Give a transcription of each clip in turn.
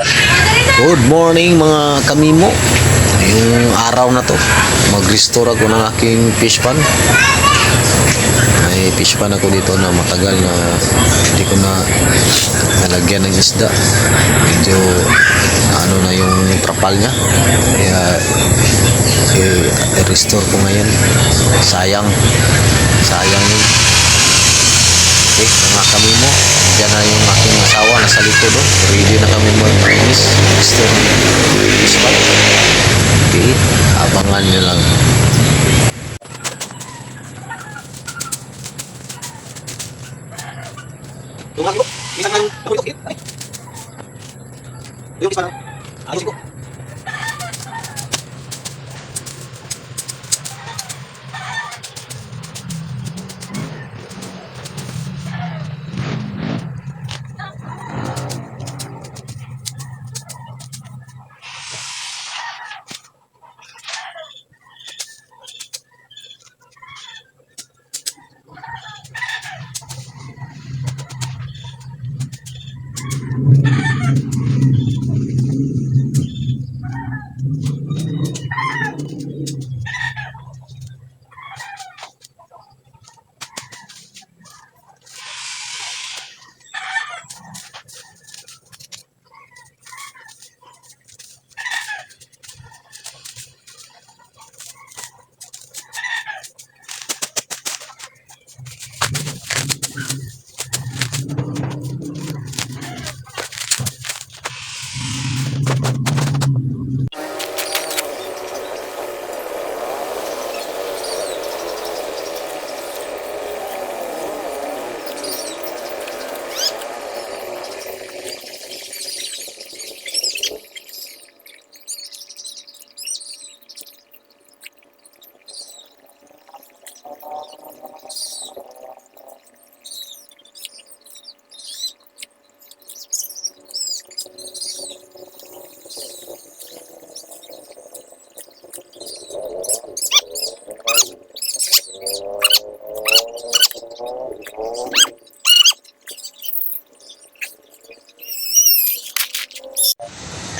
Good morning mga kamimo. Yung araw na to, mag-restore ako ng aking fish pan. May fish pan ako dito na matagal na hindi ko na nalagyan ng isda. Medyo ano na yung trapal niya. Kaya i-restore ko ngayon. Sayang. Sayang yun. Okay, mga kami mo, dyan na yung aking asawa nasa likod oh. Ready na kami mag-inis. Gusto fish pan. Okay, abangan nyo lang. Yung laki ko, isang lang, ako ito, ay. Yung lang, ayos ko.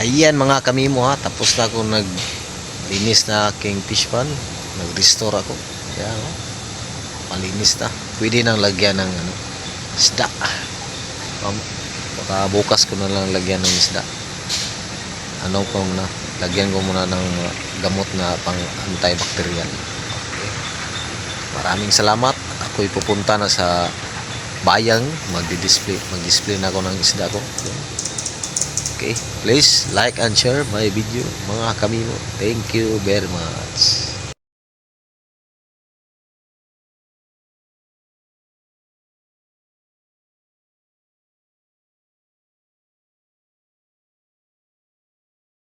Ayan mga kamimo ha, tapos na ako nag linis na aking fish pan. Nag-restore ako. Kaya oh, malinis na. Pwede nang lagyan ng ano, isda. Um, baka bukas ko na lang lagyan ng isda. Ano ko muna, lagyan ko muna ng uh, gamot na pang antibacterial. Okay. Maraming salamat. Ako'y pupunta na sa bayang magdi-display mag-display na ako ng isda ko okay please like and share my video mga kamino thank you very much